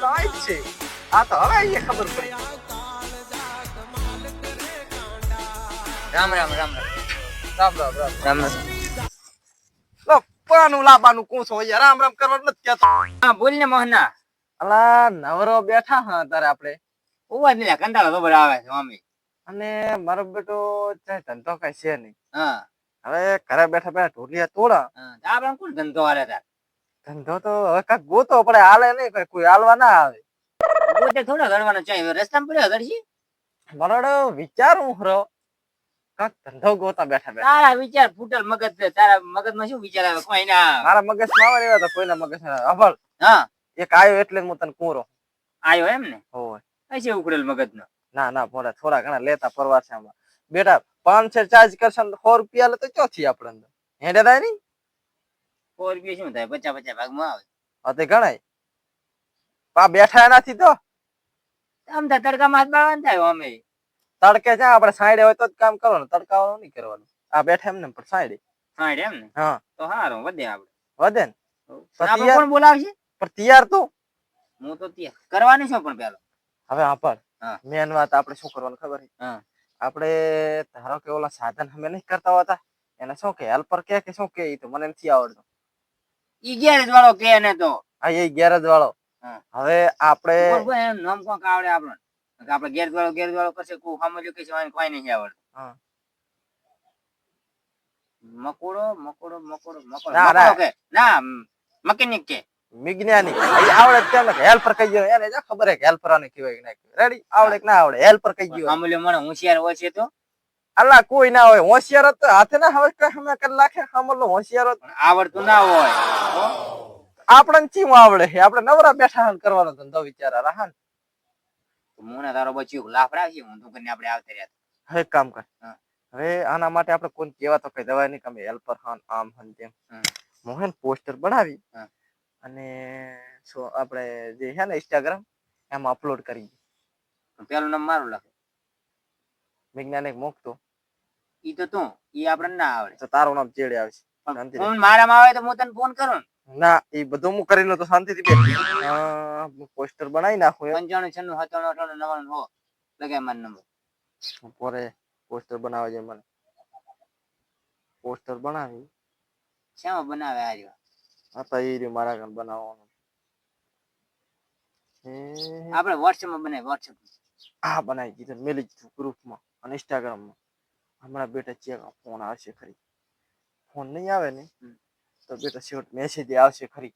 જ છે. આ તો હવે અહીંયા ખબર પડી. રામ રામ રામ રામ. રામ રામ રામ. રામ રામ. પાનું લાબાનું કૂસો અહીંયા રામ રામ કરવાનું નથી કહેતો. હા બોલ ને મોહના. અલા નવરો બેઠા હા તારે આપણે. ઉવા જ કંટાળો ખબર આવે છે મમ્મી. અને મારો બેટો ચાહે ધંધો કઈ છે નહીં. હા. હવે ઘરે બેઠા બેઠા ઢોલિયા તોડા. આપણે કોણ ધંધો હારે તાર? ધંધો તો હવે કાંઈક ગોતો પડે હાલે નહીં કોઈ કોઈ હાલવા ના આવે. પોતે થોડો ગણવાનો ચાહે રસ્તામાં પડ્યો ગણશી મારો વિચારું હરો કાંઈક ધંધો ગોતા બેઠા બેઠા. તારા વિચાર ફૂટલ મગજ છે. તારા મગજમાં શું વિચાર આવે? કોઈ ના મારા મગજમાં આવે એવા તો કોઈના મગજ ના અભલ હા. એક આવ્યો એટલે હું તને કૂરો. આયો એમ ને? હોય. હશે ઉકળેલ મગજ નો ના ના ભોળા થોડા ઘણા લેતા પરવા છે આમાં. બેટા પાંચસો ચાર્જ કરશે સો રૂપિયા લે તો ચોથી આપણે હેડે થાય નહીં? સો રૂપિયા શું થાય? પચાસ પચાસ ભાગમાં આવે. અતે ગણાય. પા બેઠા નથી તો? આમ તો તડકામાં હાથ બાળવાનું થાય અમે. તડકે છે આપણે સાઈડે હોય તો જ કામ કરવાનું તડકાવાનું નહીં કરવાનું. આ બેઠા એમને પણ સાઈડે સાઈડે એમ ને હા. તો સારું વધે આપણે વધે ને? આપણે કોણ બોલાવશે? પણ તૈયાર તો. હું તો તૈયાર. કરવાની છે પણ પેલો. હવે આપણ હા. મેન વાત આપણે શું કરવાનું ખબર છે? હા. આપણે ધારો કે ઓલા સાધન અમે નહીં કરતા હોતા એને શું કે? હેલ્પર કે કે શું કે તો? મને નથી આવડતું. ઈ ગેરેજ વાળો કે એને તો. હા એ ગેરેજ વાળો હવે આપણે એનું નામ કોણ આવડે આપણને? આપણે ગેરેજ વાળો ગેરેજ વાળો કરશે કોઈ સાંભળ્યું કે છે કોઈ નહીં આવડતું. હા. મકોડો મકોડો મકોડો મકોડો. ના, મકોડો ના. કે? ના મકેનિક કે. વિજ્ઞાની આવડે ચાલો હેલ્પર કહી ગયો એને જા ખબર હે કે હેલ્પર આને કહેવાય કે ના રેડી આવડે કે ના આવડે? હેલ્પર કહી ગયો સાંભળ્યું મને હોશિયાર હોય છે તો? અલ્લા કોઈ ના હોય. હોશિયાર તો હાથે ના હવે હમે નાખે? હમલો હોશિયાર આવડતું ના હોય. આપણને ચીમ આવડે છે. આપણે નવરા બેઠા હન કરવાનો ધંધો વિચારા રહા ને મને તારો બચ્યું લાફડા છે હું તું કરીને આપણે આવતા રહ્યા હવે કામ કર. હવે આના માટે આપણે કોણ કેવા તો કઈ દવા નહીં કમે હેલ્પર હન આમ હન તેમ. મોહન પોસ્ટર બનાવી અને આપણે જે છે ને ઇન્સ્ટાગ્રામ એમાં અપલોડ કરી પેલું નામ મારું લખે. વૈજ્ઞાનિક મૂકતો. ઈ તો તું ઈ આપણને ના આવડે. તો તારું નામ ચેડે આવશે? ફોન મારામાં આવે તો હું તને ફોન કરું ને? એ બધું હું કરી લઉં તો શાંતિથી બે પોસ્ટર બનાવી નાખું પંચાણું છન્નું સત્તાણું અઠાણું નવાણું હો લગાય મારો નંબર પોરે પોસ્ટર બનાવે છે મને. પોસ્ટર બનાવી. શેમાં બનાવે આ રહ્યો? હા તો એ રહ્યું મારા ઘર બનાવવાનું. આપણે વોટ્સએપમાં બનાવી વોટ્સએપ હા બનાવી દીધું મેલી દીધું ગ્રુપમાં અને ઇન્સ્ટાગ્રામમાં હમણાં બેટા ચેક ફોન આવશે ખરી. ફોન નહીં આવે ને તો બેટા શોર્ટ મેસેજ આવશે ખરી.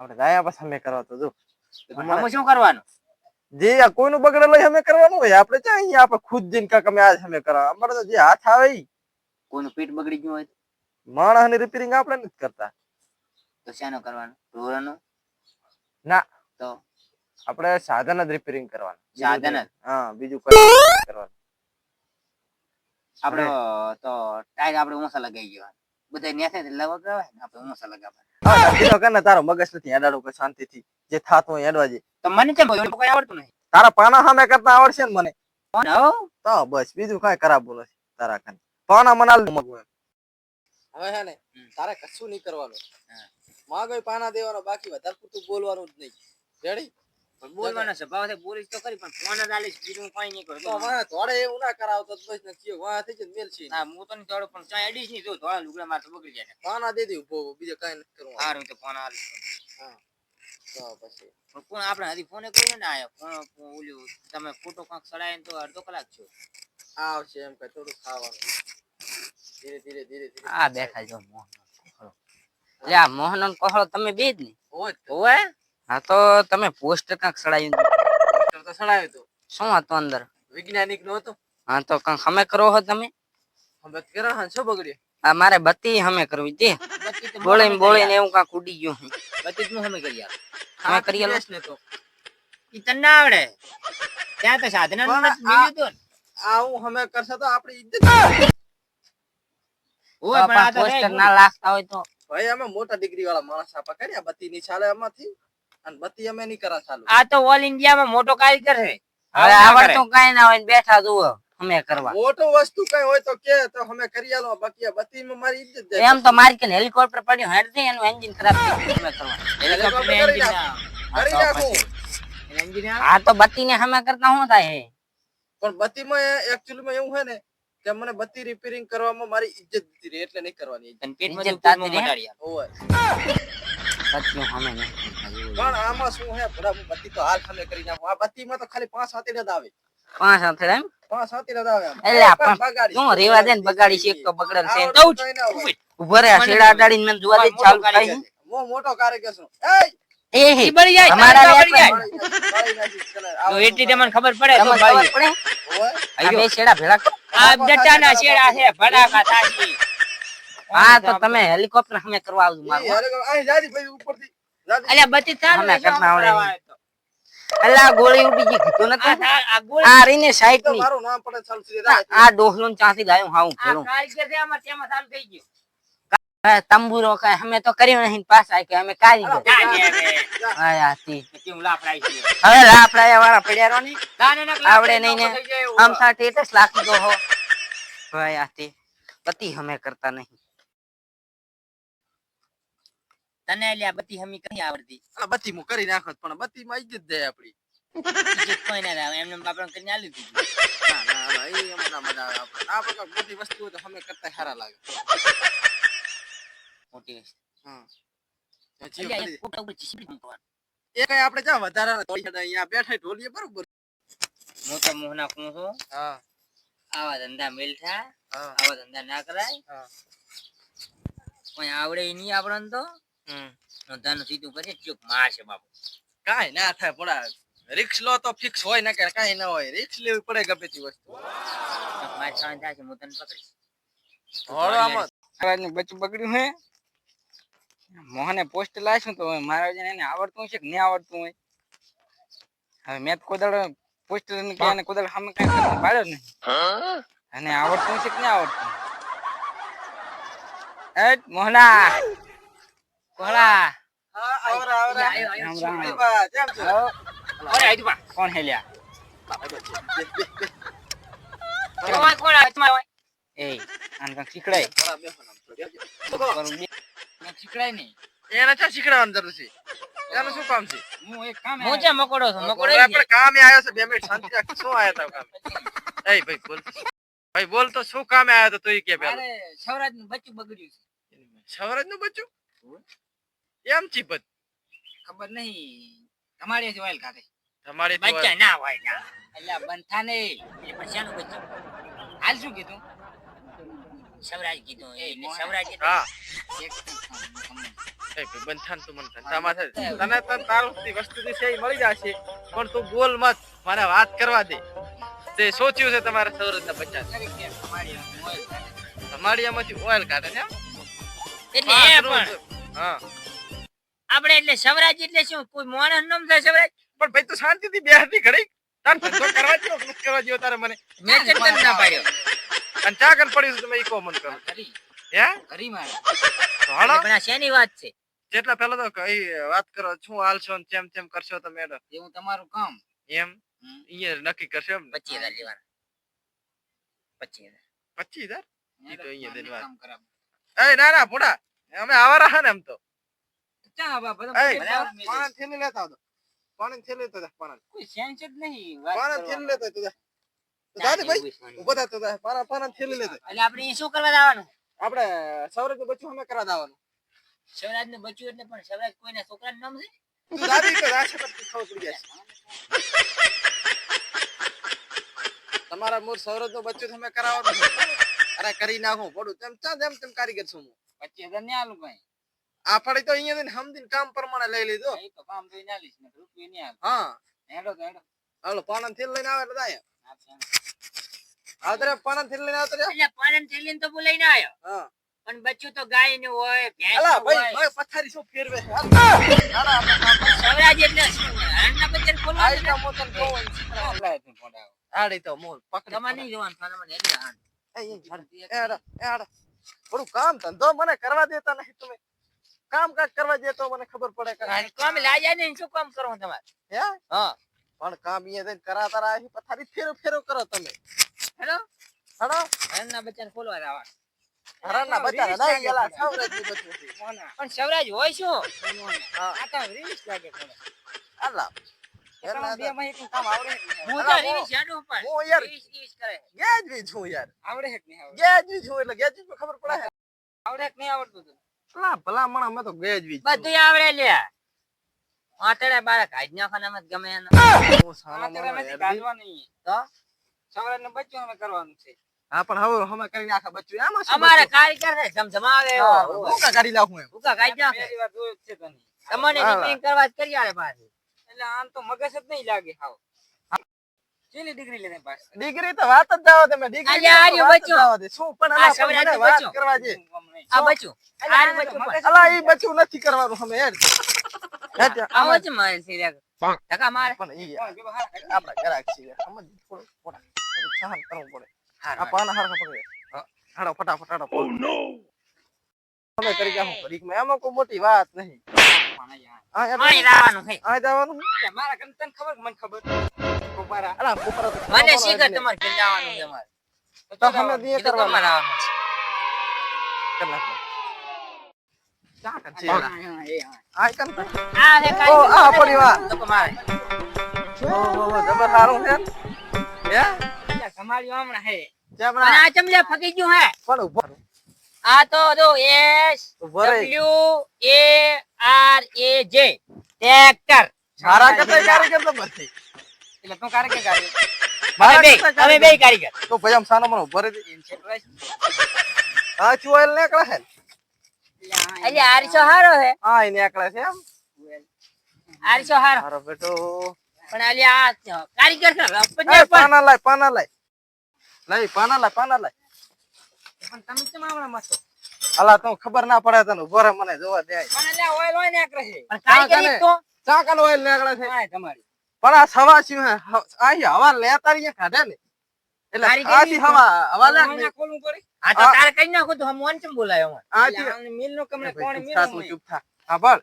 આપણે દાયા પાછા અમે કરવા તો જો. આમાં શું કરવાનું? જે આ કોઈનું બગડે હોય અમે કરવાનું હોય. આપણે ચા અહીંયા આપણે ખુદ જઈને કાંક અમે આજ અમે કરવા. અમારે તો જે હાથ આવે કોઈનું પેટ બગડી ગયું હોય માણસની રિપેરિંગ આપણે નથી કરતા. તો શેનું કરવાનું? ઢોરનું? ના. તો? આપણે સાધન જ રિપેરિંગ કરવાનું. સાધન જ? હા બીજું કઈ કરવાનું. આપણે તો ટાયર આપડે ઊંસા લગાવી ગયો બધા ન્યાસે લગાવે ને આપડે ઊંસા ને તારો મગજ નથી હેડાડું કે શાંતિથી. જે થાતું હોય હેડવા જે તો મને કેમ? કોઈ આવડતું નહીં? તારા પાના સામે કરતા આવડશે ને મને. તો બસ બીજું કઈ ખરાબ બોલો તારા ખાન પાના મનાલ મગવું હવે હે ને તારે કશું નહીં કરવાનું. માગો પાના દેવાનો બાકી વધારે પૂરતું બોલવાનું જ નહીં. રેડી બોલવાનો સ્વભાવ છે બોલીશ તો કરી પણ ફોન જ આલીશ બીજું કઈ નહીં કરું. તો વાહ થોડે એવું ના કરાવતો તો બસ ને કયો વાહ થઈ જાય મેલ છે. ના હું તો નહીં દોડું પણ ચાય અડીશ નહીં જો ધોળા લુગડા મારે તો બગડી જાય પાના દે દે ઊભો બીજે કઈ નથી કરવાનું. સારું તો ફોન આલીશ તો પછી. પણ કોણ આપણે હજી ફોને કોઈ ના આવ્યો ફોન ઓલ્યું તમે ફોટો કાંક ચડાય તો અડધો કલાક છો આવશે એમ કે થોડું ખાવાનું. ધીરે ધીરે ધીરે ધીરે. આ દેખાય જો મોહન એટલે મોહન કોહળો તમે બે જ ને. હોય. ઓય હા તો તમે પોસ્ટર કાંક સડાયું પોસ્ટર તો સડાયું તો. શું હતું અંદર? વૈજ્ઞાનિકનું હતું. હા તો કાંક હમે કરો હો તમે? હવે કરો હા શું બગડ્યું? આ મારે બત્તી હમે કરવી તે બોળીને બોળીને એવું કાંક ઉડી ગયું બત્તી નું હમે કરી આપ. હમે કરી આપ ને તો. ઈ તને ના આવડે. ત્યાં તો સાધના નું મિલ્યું તું આવું અમે કરશે તો આપણી ઇજ્જત ઓય પણ આ તો પોસ્ટર ના લાગતા હોય તો. ભાઈ અમે મોટા ડિગ્રી વાળા માણસ આપા કર્યા બત્તી ની ચાલે એમાંથી અને બત્તી અમે નહીં કરા ચાલુ. આ તો ઓલ ઇન્ડિયામાં મોટો કારીગર છે. હવે આવડતું કઈ ના હોય બેઠા જુઓ અમે કરવા. મોટો વસ્તુ કઈ હોય તો કે તો અમે કરી આલો બાકી બત્તી માં મારી ઇજ્જત જાય. એમ તો મારી કે હેલિકોપ્ટર પડ્યું હેડથી એનું એન્જિન ખરાબ થઈ ગયું. અમે કરવા. હેલિકોપ્ટર engine કરી નાખું. એન્જિન આ? તો બત્તી ને હમે કરતા શું થાય? હે પણ બત્તીમાં એક્ચ્યુઅલી માં એવું હોય ને કે મને બત્તી રિપેરિંગ કરવામાં મારી ઇજ્જત દીધી રહે એટલે નહીં કરવાની ઇજ્જત તાતી રહે? પણ આમાં શું હે? ભલા હું બત્તી તો હાલ સામે કરી નાખું. આ બત્તીમાં તો ખાલી પાંચ હાથી જ આવે. પાંચ હાથે એમ? પાંચ હાથી જ આવે એટલે પણ પણ શું રેવા દે ને? બગાડી છે તો બગડે છે. તો એને હોય. ઊભો રે શેડા અડાડીને મને જોવા દે ચાલુ થાય. હું મોટો કાર્ય છું એય! એ બળી જાય, તમારા બળી જાય. આપણે. બાળી નાખીશ, ચાલે, તો એટલી તમને ખબર પડે તો તમને પડે? આ બે શેડા ભેળા આ ડટાના શેડા છે ભડાકા થાકી. હા તો તમે હેલિકોપ્ટર હમે કરવા આવજો મારું અહીં જાજી ભાઈ ઉપરથી. અલ્યા બત્તી ચાલ હમે કરના આવડે. કરાવાય અલા ગોળી ઉડી ગઈ કીધું ન નતું? આ- આ ગોળી- આ રીને સાઈડની. મારું નામ પડે ચાલુ થઈ આ- જાય. આ ડોહલું ચાંથી લાયું હાઉં આ ફેરું કારીગર છે, આમાં તેમાં ચાલ થઈ ગયો. તંબુરો કે અમે તો કર્યો નહીં પાછા કે અમે કારીગર ગયો. આયા. પછી હું લાપડાઈ છું. હવે લાપડાયા વાળા પડ્યા રહો ને આવડે નહીં ને. આમ સાથે એટલે લાખી દો હો. ભાઈ આતી પતિ અમે કરતા નહીં. તને અલ્યા બત્તી હમી કઈ આવડતી? બત્તી હું કરી નાખત પણ બત્તીમાં ઇજ્જત દે આપડી. ઇજ્જત કોઈ ના આવે એમને બાપરાને કરીને આલી દીધી. ના ના ના એ આ બધા મોટી વસ્તુ તો અમે કરતા સારા લાગે. મોટી વસ્તુ. હા. એ કઈ આપણે જા વધારાના તોડી અહીંયા બેઠા ઢોલીએ બરોબર. હું તો મોહના કું છું. હા. આવા ધંધા મેલઠા આવા ધંધા ના કરાય. કોઈ આવડે નહીં આપણને તો. ધંધાનું સીધું કરે ચોક મારશે બાપુ. કાંઈ ના થાય પડા રિક્સ લો તો ફિક્સ હોય ને કે કાંઈ ના હોય. રિક્સ લેવી પડે ગમે તે વસ્તુ. મારે સાંજ થાય છે હું તને પકડીશ. હળો આમાં બચ્ચું બગડ્યું હે? મોહને પોસ્ટ લાવ્યું તો મહારાજ એને આવડતું છે કે નહીં આવડતું હોય? હવે મેં તો કોદાળ પોસ્ટ ક્યાં કોદાળ સામે કઈ પાડ્યો નહીં. અને આવડતું છે કે નહીં આવડતું? એ મોહના! કોણ હેલ્યા? એ શીખડાય. શીખડાય નહીં એને ક્યાં શીખડાવવાની જરૂર છે? એનું શું કામ છે? હું એક કામ હું છે મકોડો છું? મકોડો આપણે કામે આવ્યો છે. બે મિનિટ શાંતિ રાખ શું આયા તા કામે? એ ભાઈ બોલ. ભાઈ બોલ તો શું કામે આવ્યો તો તું કે પેલા? અરે સૌરાજનું બચ્ચું બગડ્યું છે. સૌરાજનું બચ્ચું? એમ ચીપત. ખબર નહીં. તમારે જ ઓઇલ કાઢે તમારે બચ્ચા ના હોય ના એટલે બંથા ને એ. પછાનું બચ્ચું હાલ શું કીધું? સવરાજ કીધું. એટલે સવરાજ હા. એ બંધાન તું મને ધંધામાં છે તને તને તારું વસ્તુની છે એ મળી જશે. પણ તું બોલ મત. મારે વાત કરવા દે. તે સોચ્યું છે તમારે સૌરજના બચ્ચા તમારી આમાંથી ઓઇલ કાઢે છે એટલે એ પાંચ પણ. રોજ. હા. આપણે એટલે સવરાજ એટલે શું? કોઈ માણસ નામ થાય સવરાજ પણ ભાઈ તું શાંતિથી બેહતી ઘડી તાર ધંધો કરવા જેવો કરવા જેવો તારે મને. મેં કેમ તને ના પાડ્યો? અને ચા કર પડ્યું તમે ઈ કહો કરો. હે? કરી મારે. હાલો. પણ આ શેની વાત છે? જેટલા પહેલા તો કઈ વાત કરો શું હાલશો ને કેમ કેમ કરશો તમે એનો એ હું તમારું કામ. એમ. અહીંયા નક્કી કરશો એમ ને? પચીસ હજાર લેવાના. પચીસ હજાર. ઈ તો અહીંયા દેવા. કામ કરાવું. એ ના ના પોડા અમે આવારા હા ને એમ તો. પાણી થેલી લેતા આવતો. પાણી થેલી લેતા જા, પાણી. કોઈ સેન્સ જ નહીં પાણી થેલી. લેતા ભાઈ. ઊભો થેલી લેતા એટલે આપણે અહીંયા શું કરવા જવાનું? આપણે સૌરજ બચ્ચું અમે કરા દાવાનું શિવરાજ ને બચ્યું એટલે પણ શિવરાજ કોઈના છોકરાનું નામ છે? તું દાદી તો તમારા મૂળ સૌરજનું બચ્ચું તમે કરાવવાનું અરે કરી નાખું પડું. તેમ ચા તેમ કારીગર છું હું. પચીસ હજાર નહીં આલું ભાઈ. આ ફળી તો અહીંયા જઈને સમજીને કામ પ્રમાણે લઈ લીધો. એ તો કામ તો ના લઈશ ને રૂપિયા નહીં આલું હા. હેડો તો હેડો. હાલો પાણા થી લઈને આવે એટલે જાય આ છે. આવતરે પાણા થેલી લઈને આવતરે એટલે પાનન લઈને તો બોલાઈને આવ્યો. હા. પણ બચ્ચું તો ગાયનું હોય ભેંસ ભાઈ ભાઈ પથારી શું ફેરવે. શિવરાજ એટલે શું હારના બચ્ચાને બોલવાનું આઈ ને? કામ હું. તને કહું આડી તો મોલ પકડ તમારે નહીં જોવાનું ખાનામાં એટલે હાન. એ, એ, હાડ. એ, હાડ. એ, થોડું કામ ધંધો મને કરવા દેતા નહીં તમે. કામ કાજ કરવા દે તો મને ખબર પડે કે કામ લાયા નહીં શું કામ કરો તમારે? હે? હા. પણ કામ અહીંયા જઈને કરાતા રહ્યા છે, પથારી ફેરો ફેરો કરો તમે. હેલો? હેલો? હારના બચ્ચાને ખોલવા આવા હરાના બચ્ચા ગયેલા સૌરજની બચ્ચું પણ સવરાજ હોય શું? આ તો રીસ લાગે કોને આલા આવડે ખબર પડે. આવડે નહીં આવડતું તને? ભલા ભલા અમે તો ગેજવી બધું આવડે લે આતડે બાળક આજ ખાનામાં ગમે એને હું સાનો આમાં માનો તારે નથી યાર. ગાળવાનું. તો સવારનું બચ્ચું અમે કરવાનું છે હા પણ હવે અમે કરીને આખા બચ્ચું આમાં શું અમારે? કારીગર છે જમજમાવે ભૂકા કાઢી નાખું એમ ભૂકા કાઢી પહેલી વાર જોયું છે તને. તમને રિપેરિંગ કરવા જ કરી આલે પાછી એટલે આમ તો મગજ જ નહીં લાગે હાવ ડિગ્રી લેને પાસ. ડિગ્રી તો વાત જ જાવ તમે ડિગ્રી આર્ય. શું પણ આ સવરાજી કરવા દે આ અલા ઈ નથી કરવાનું અમે યાર આવો જ મારે છે રે. મારે. પણ ઈ આપણા ગ્રાહક છીએ. સમજ થોડું થોડા. સહન કરવું પડે. આ પાના હરખા પકડે હાડો ફટાફટ હાડો અમે કરી જાહું ઘડીકમાં. એમાં કોઈ મોટી વાત નહીં. જબર છે? તમારી હમણાં હે. ચમલે ફકી ગયું હે. પણ ઊભો. આ તો જો S W A R A J. Tractor. મારા કરતા કારીગર તો ભરતી? એટલે તું કારે કે ગાડી? મારે બે અમે બે કારીગર. તો ભાઈ આમ સાનો મને ઊભો રહી દે. હા ચુવાલ ને કળા હે એટલે આરસો હારો હે. હા એ નીકળે છે એમ? આરસો હારો. હારો બેટો. પણ આલી આ કારીગર છે પાના લાય પાના લાય. લઈ પાના લાય પાના લાય. પણ તમે કેમ હમણાં મસ્ત અલા તો ખબર ના પડે તને ઊભો રહે મને જોવા દે. પણ અલ્યા ઓઇલ ઓઇલ ને છે. પણ કારીગર કરી તો? ચા કાનો ઓઇલ નીકળે છે. હા, તમારી. પણ આ સવા શું હે? હ- હવા લેતા રહી કાઢે ને? એટલે આથી હવા હવા લે ના ખોલવું પડે આ તો આ- તારે કઈ નાખું તો હમ વંચમ બોલાયો આથી મિલ નો કમરે કોણ મિલ ચૂપ થા. હા, બળ.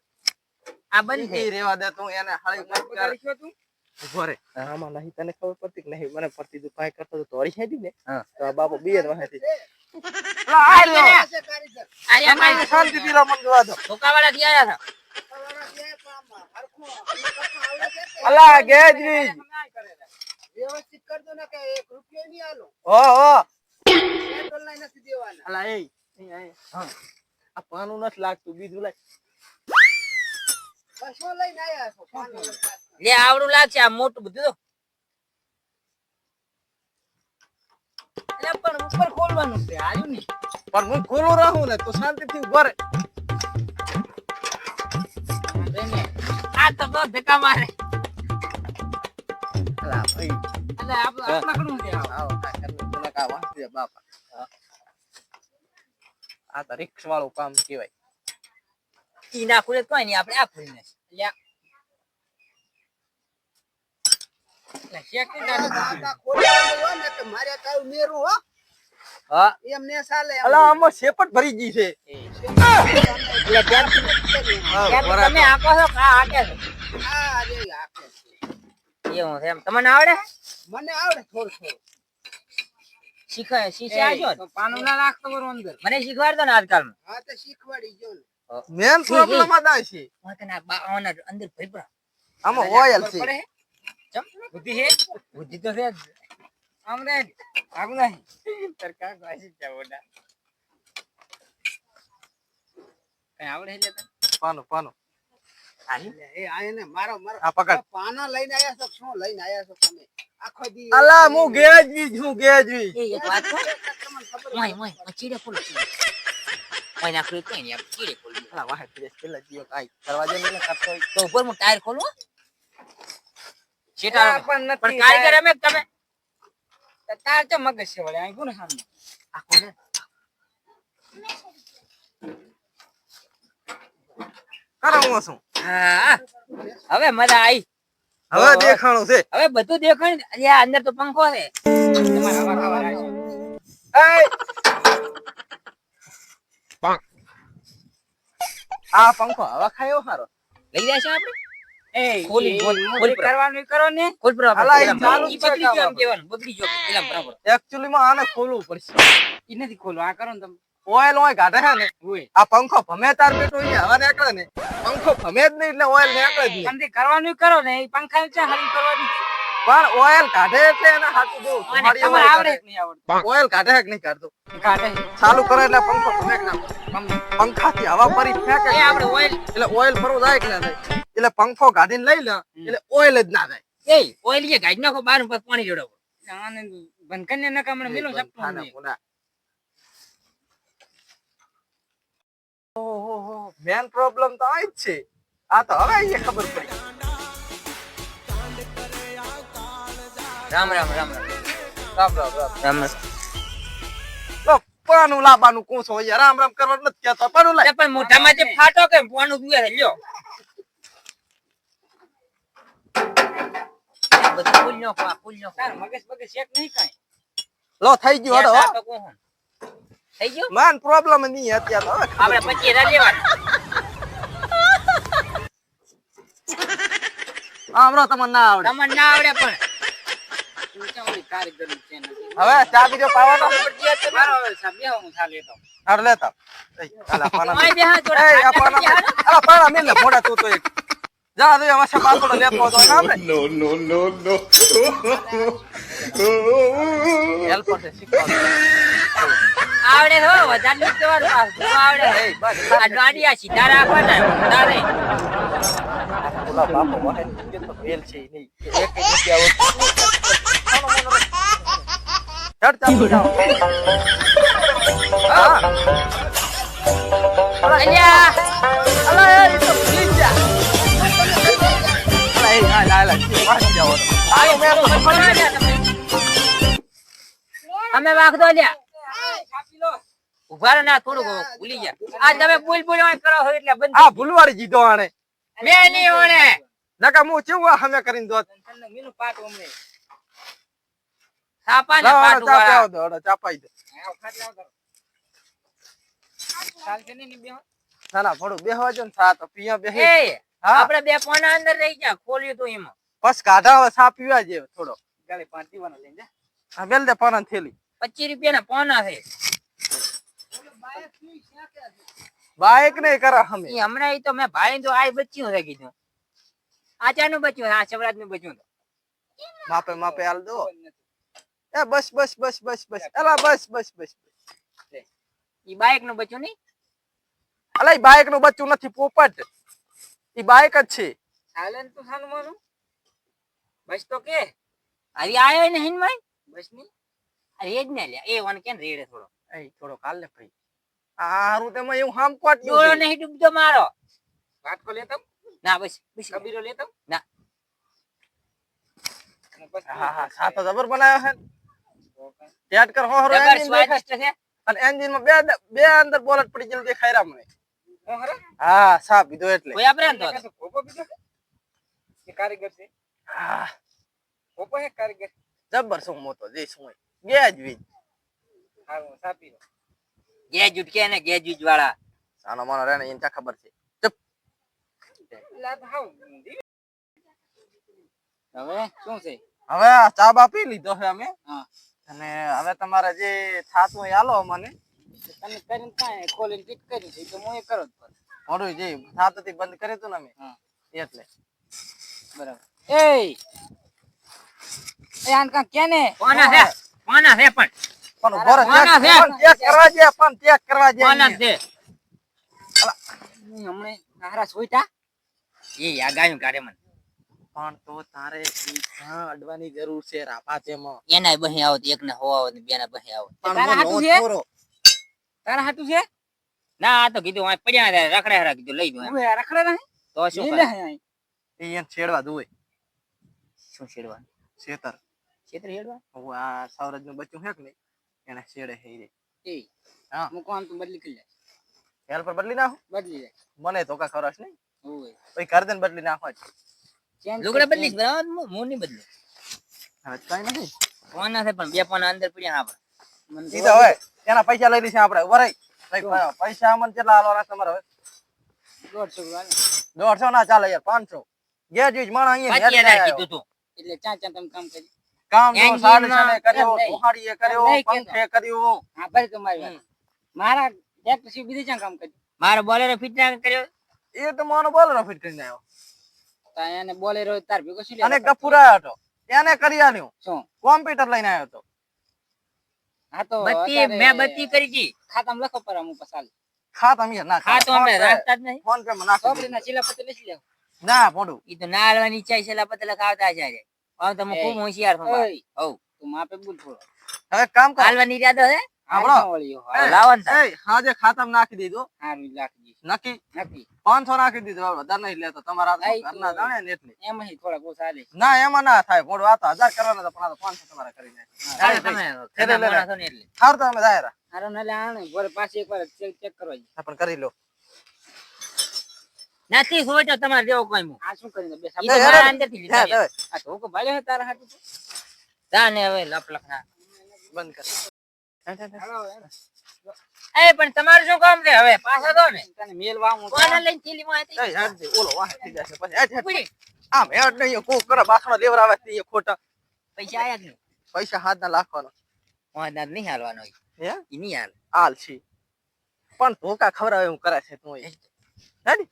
આ બંધ ઈ રેવા દે તું એને હાળી મત કર. તું. ઊભો રે. આમાં નહીં તને ખબર પડતી કે નહીં મને પડતી તું કાંઈ કરતો તો તોડી ખેંચી ને તો આ બાપુ બે જ વાહેથી. અલા, આ કારીગર રહ્યો. અરે આ તમે કારીગર શાંતિથી રહો, મને જોવા દો. ધોકાવાળા થી આયા અલા, ગેજવી. વ્યવસ્થિત કરજો ને કે એક રૂપિયો નહીં આલો હો, હો. પેટ્રોલ લાઈ નથી દેવાના અલા, એ, એ, એ, હા. આ પાનું નથી લાગતું બીજું લઈ બસો લઈને આયા છો પાનો લે આવડું લાગશે આ મોટું બધું પણ ઉપર ખોલવાનું છે આવ્યું ને. પણ હું ખોલું રહું ને તું શાંતિથી ઊભો રે આ તો બહુ ધક્કા મારે. અલા, ભાઈ. એટલે આપણે આપણા ઘણું આ. આવો, તને કાં વાંચી બાપા. આ તો રિક્ષ વાળું કામ કહેવાય. ઈ ના ખુલે કોઈ નહીં આપણે આ ખુલી નાખીએ. તમને આવડે? મને આવડે થોડું થોડું. શીખાય શીખે આજો પાનું ના રાખતો બરો અંદર. મને શીખવાડતો ને આજકાલ હા તો શીખવાડી જો મેન પ્રોબ્લેમ આ છે. અંદર ભાઈ આમાં ઓઇલ છે. ચમ બુદ્ધિ છે બુદ્ધિ તો છે આમ રે આગળ નહીં. તાર કાકો આશી જ જાવ ઓડા. કઈ આવડે એટલે પાનો પાનો. આની? એ આ એને મારો મારો. આ પકડ. પાના લઈને આયા છો શું લઈને આયા છો તમે? આખો દી અલા હું ગેજવી છું ગેજવી એક વાત કહું? તમને ખબર ઓય, ઓય, ઓય, ચીડે ખોલો, ચીડે. ઓય, ના ખોલે તો કઈ નહીં, ચીડે ખોલીએ. અલા પેલા જીઓ કાઈ કરવા દે ને તો ઉપર હું ટાયર ખોલું હો? પણ નથી પણ કારીગર અમે તમે. તાર તો મગજ છે વળે અહીં કોને સામે. આ ખોલે. કરે હું શું હા હવે મજા આવી હવે દેખાણું છે. હવે બધું દેખાણ અલ્યા અંદર તો પંખો છે. તમારે હવા ખાવા રાખજો. આ પંખો હવા ખાયો સારો લઈ જાય છે આપણે? ખોલી. કરવાનું કરો ને. ખોલ પર આપણે અલા, ઈ પેલા ચાલુ ઈ જ છે બગડી ગયું એમ કહેવાનું, બગડી ગયું પેલા બરાબર. એકચ્યુઅલી માં આને ખોલવું પડશે. ઈ નથી ખોલવું આ કરો ને તમે. ઓઇલ ઓય કાઢે છે ને આ પંખો ભમે તાર બેટો ઈ હવા નીકળે ને. પંખો ભમે જ નહીં એટલે ઓઇલ નીકળે જ નહીં. સમજી કરવાનું કરો ને પંખા હારી કરવાની પણ ઓઇલ કાઢે એટલે એને હાચું બહુ તમારી તમારે ઓઇલ આવડે કાઢે. જ નહીં આવડતું. ઓઇલ કાઢે કે નહીં કાઢતો કાઢે ચાલુ કરે એટલે પંખો ભમે કે ના પંખાથી હવા પરી ફેંકે. આપણે ઓઇલ એટલે ઓઇલ ફરવું જાય કે ના જાય એટલે પંખો કાઢીને લઈ લે એટલે ઓઇલ જ ના જાય એ ઓઇલ જે ગાડી નાખો બાર ઉપર પાણી જોડાવો ભનકન્ય ના કામણે મિલો મેન પ્રોબ્લેમ તો આ જ છે. આ તો હવે અહીંયા ખબર પડી. રામ રામ રામ રામ. રામ રામ રામ. પાનું લાબાનું કૂસો યાર રામ રામ કરવા નથી કહેતો. પાનું લાય. પણ મોઢામાં જે ફાટો કે પાનું પીવે લ્યો. બધું ફૂલ નો ખવા ફૂલ નો ખવા મગજ બગજ એક નહીં કાઈ? લો થઈ ગયું હડો થઈ ગયું? માન પ્રોબ્લેમ નહીં અત્યારે હવે આપણે પછી રા લેવાનું. આમરો તમને ના આવડે. તમને ના આવડે પણ. હવે ચા બીજો પાવાનો લેતો. લેતા. પાના મેલ મોડા તું તો એક. যা তুই আমার সাথে পাঁচ নিয়ে পাওয়া যাবে না নো নো নো নো এল পথে આવડે હો વધારે નહીં તમારું પાસ તો આવડે આ દોડિયા છી તારા પણ તારે ઓલા બાપો મને તો બેલ છે નહીં એક જ નથી આવડતું અલ્યા અમે વાગતો ઊભા ના થોડું ભૂલી ગયા. આ તમે ભૂલ ભૂલ કરો છો એટલે બંધ આ ભૂલવાડી જીધો આણે. મેં નહીં ઓણે નકા હું ચેવું આ હમે કરીને દોત. મીનું પાટ ઓમણે ચાપા ને પાટ ચાપાઈ દો ચાપાઈ દો. ચાલશે નહીં બેહો ના ના પડું બેહવા જો ને સા તો પિયા બેહે. આપણે બે પોના અંદર રહી ગયા ખોલ્યું તું એમાં. બસ કાઢા સા પીવા જે થોડો. ગાડી પાંચ પીવાનો લઈને જા. આ બેલ દે પાના થેલી. પચીસ રૂપિયા ના પોના છે બાઈક નહીં કરે અમે. હમણાં ઈ તો મેં ભાઈ તો આ બચ્યું છે કીધું. આ ચાનું બચ્યું આ શિવરાજનું બચ્યું માપે માપે હાલ દો. એ બસ બસ બસ બસ બસ. અલા બસ બસ બસ ઈ બાઈકનું બચ્યું નહીં? અલા ઈ બાઈકનું બચ્ચું નથી પોપટ. ઈ બાઈક જ છે. હાલન તો માનું? બસ તો કે. અરે આયો ને હિનભાઈ બસની. અરે એ જ ને લે એ વન કેન રેડે થોડો? એ થોડો કાલ લે ભાઈ આ હારું તમે એવું હામ કોટ ડોળો. નહીં ડૂબતો મારો. વાટકો લેતો ના બસ બસ. કબીરો લેતો ના. હા હા સા તો જબર બનાવ્યો છે ટેટ કર હોરો જબર engine સ્વાદિષ્ટ છે. અને એન્જિનમાં બે બે અંદર બોલટ પડી ગયેલું દેખાય રહ્યા મને હા સા પીધો એટલે. કોઈ આપણે તો કશું કોપો કે કારીગર છે. હા. કોપો હે કારીગર. જબર શું મોતો જે શું ગયા જ વીજ હા હું સાપી લો ગેજુટ કે ને ગેજુટ વાળા. સાનો માનો રે ને એને ક્યાં ખબર છે? ચપ. લાદ હાવ હવે શું છે? હવે ચા બા પી લીધો છે અમે. હા. અને હવે તમારે જે થાતું એ હાલો મને તમે કરીને કાંઈ ખોલીને ફિટ કરી છે તો હું એ કરો જ પર મોડું જે થાતું થી બંધ કરી હતું ને અમે. એટલે. બરાબર. એ એ આન કાં કેને? કોના છે કોના છે પણ? પણ ઊભો કોના છે? check કરવા દે પણ check કરવા દે કોના. છે હમણે નારા સોઈટા એ આ ગાયું કાઢે મને. પણ તો તારે ક્યાં અડવાની જરૂર છે રાપા તેમાં. એના બહી આવત એક ને હો આવત બે ને બહી પણ તારા હાટું નો છે? તારા હાટું છે? ના આ તો કીધું પડ્યા રખડે કીધું લઈ દઉં રખડે તો શું કરે? એને છેડવા દઉં. શું શેડવાનું શેતર. શેતર હેડવા હું આ સૌરજનું બચ્ચું હેક ને એને શેડે હઈ એ. હા. હું તું બદલી કરી લે હેલ પર બદલી નાખો? બદલી લે મને તો કા નહીં? ઓય. ઓય કર બદલી નાખો ચેન્જ લુગડા બદલી બરાબર હું? નહીં બદલું? હવે કઈ નથી. કોણ ના થાય પણ બે પણ અંદર પડ્યા આપણે? સીધા હોય એના પૈસા લઈ લઈશું આપણે. વરાય. પૈસા મને કેટલા આલવાના તમારે હવે? દોઢસો દોઢસો ના ચાલે યાર પાંચસો. ગેર જીજ માણસ અહીંયા કીધું તું. એટલે ચા ચા તમે કામ કરી. કામ જો સાડે સાડે કર્યો એમ કર્યો એમ નહીં. કહેતો. પંખે કર્યું. હા ભાઈ તમારી વાત. મારા બીજે ક્યાં કામ કર્યું? મારો બોલેરો ફિટ ના કર્યો. એ તો મારો બોલરો ફિટ કરીને આવ્યો. તો એને બોલેરો તાર ભેગો શું અને લેવા હતો. એને કરી આલ્યું. શું? કોમ્પ્યુટર લઈને આવ્યો હતો. હા તો બત્તી મેં બત્તી કરી હતી ખાતામાં લખો પર અમુક પસાલ ખાત અમે ના હા તો અમે રાખતા જ નહીં. ફોન પે માં નાખી ચોપડીના ચીલા પત્તે લખી લેવું. ના મોડું ઈ તો ના હાલવાની ઈચ્છા છે એટલે પતલા ખાવતા છે હવે તમે ખૂબ હોશિયાર છો ઓય, હવ. તું માપે બોલ થોડો. હવે કામ કર. હાલવાની ઈરાદો છે હે? આ વળ્યો, એ, હા, લાવો ને તાર. એ હાજે ખાતામાં નાખી દીધો. હારું લાખી દઈશ. નક્કી? નક્કી. પાંચસો નાખી દીધો. વધારે નહીં લેતો. તમારા ઘરના જાણે ને એટલે. એમ હી થોડા ઓછા હાલે. ના એમાં ના થાય. મોડું આ તો હજાર કરવાના તો પણ આ તો પાંચસો તમારા કરી જાય તમે ખેરે ઘરના લે લે. માણસો એટલે. સારું તો અમે જાય હારું ન લે આને ઘરે પાછી એકવાર ચેક check કરવા. પણ કરી લો. નથી સોચો તમારે જેવો કોઈ મું. આ શું કરીને બે ઈ સાંભળો. તો હેરે, લીધા હે, આ તો કો છે તારા હાથે તો? જા હવે લપ લખના બંધ કર. એ પણ તમારું શું કામ છે? હવે પાછા દો ને. તને મેલવા હું કોને લઈને થેલીમાં હતી? એ હેડ દે, ઓલો વાહ થઈ જશે પછી. હેડ. ઉપડી. આમ હેડ નહીં કોક કરે બાસણો લેવરાવે છે એ ખોટા. પૈસા આયા કે પૈસા હાથ ના લાખવાનો મોહનદાર નહીં હાલવાનો. હે? ઈ નહીં હાલ. હાલ છે. પણ ધોકા ખવરાવે એવું કરે છે તું એ. હેડ.